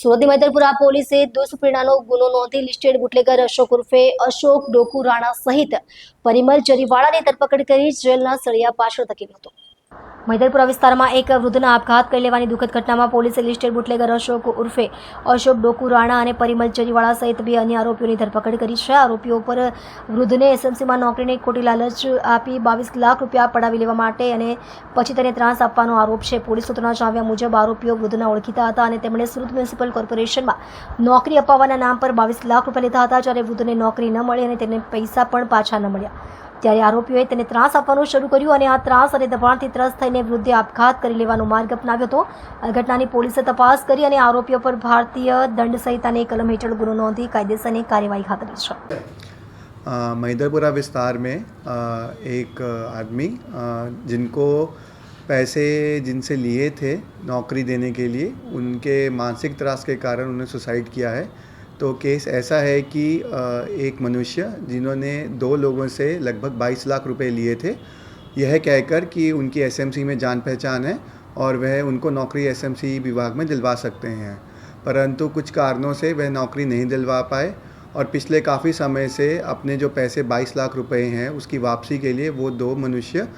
સુરતની મૈદરપુરા પોલીસે દુષ્પ્રેરણાનો ગુનો નોંધી લિસ્ટેડ બુટલેગર અશોક ઉર્ફે અશોક ડોકુ રાણા સહિત પરિમલ જરીવાળાની ધરપકડ કરી જેલના સળિયા પાછળ ધકેલ્યો હતો મૈદરપુરા વિસ્તારમાં એક વૃદ્ધના આપઘાત કરી લેવાની દુઃખદ ઘટનામાં પોલીસે લિસ્ટેડ બુટલેગર અશોક ઉર્ફે અશોક ડોકુ રાણા અને પરિમલ ચરીવાળા સહિત બે અન્ય આરોપીઓની ધરપકડ કરી છે આરોપીઓ પર વૃદ્ધને એસએમસીમાં નોકરીની ખોટી લાલચ આપી બાવીસ લાખ રૂપિયા પડાવી લેવા માટે અને પછી તેને ત્રાસ આપવાનો આરોપ છે પોલીસ સૂત્રોના જણાવ્યા મુજબ આરોપીઓ વૃદ્ધના ઓળખીતા હતા અને તેમણે સુરત મ્યુનિસિપલ કોર્પોરેશનમાં નોકરી અપાવવાના નામ પર બાવીસ લાખ રૂપિયા લીધા હતા જ્યારે વૃદ્ધને નોકરી ન મળી અને તેને પૈસા પણ પાછા ન મળ્યા ચાર આરોપીઓએ તેને ત્રાસ આપવાનું શરૂ કર્યું અને આ ત્રાસ અને દબાણથી ત્રસ્ત થઈને વૃદ્ધાપઘાત કરી લેવાનો માર્ગ અપનાવ્યો હતો ઘટનાની પોલીસે તપાસ કરી અને આરોપી પર ભારતીય દંડ સંહિતાની કલમ 302 ગુનો નોંધી કાયદેસરની કાર્યવાહી હાથ કરી છે મહીધરપુરા વિસ્તારમાં એક આદમી जिनको પૈસે જનસે લીએ تھے નોકરી દેને કે લિયે ઉનકે માનસિક ત્રાસ કે કારણ ઉને સુસાઇડ કિયા હૈ तो केस ऐसा है कि एक मनुष्य जिन्होंने दो लोगों से लगभग 22 लाख रुपए लिए थे यह कहकर कि उनकी एसएमसी में जान पहचान है और वह उनको नौकरी एसएमसी विभाग में दिलवा सकते हैं परंतु कुछ कारणों से वह नौकरी नहीं दिलवा पाए और पिछले काफ़ी समय से अपने जो पैसे 22 लाख रुपए हैं उसकी वापसी के लिए वो दो मनुष्य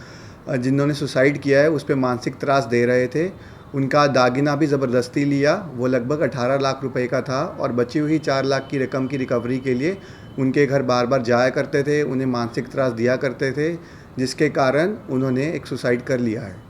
जिन्होंने सुसाइड किया है उस पर मानसिक त्रास दे रहे थे उनका दागिना भी ज़बरदस्ती लिया वो लगभग 18 लाख रुपए का था और बची हुई चार लाख की रकम की रिकवरी के लिए उनके घर बार बार जाया करते थे उन्हें मानसिक त्रास दिया करते थे जिसके कारण उन्होंने एक सुसाइड कर लिया है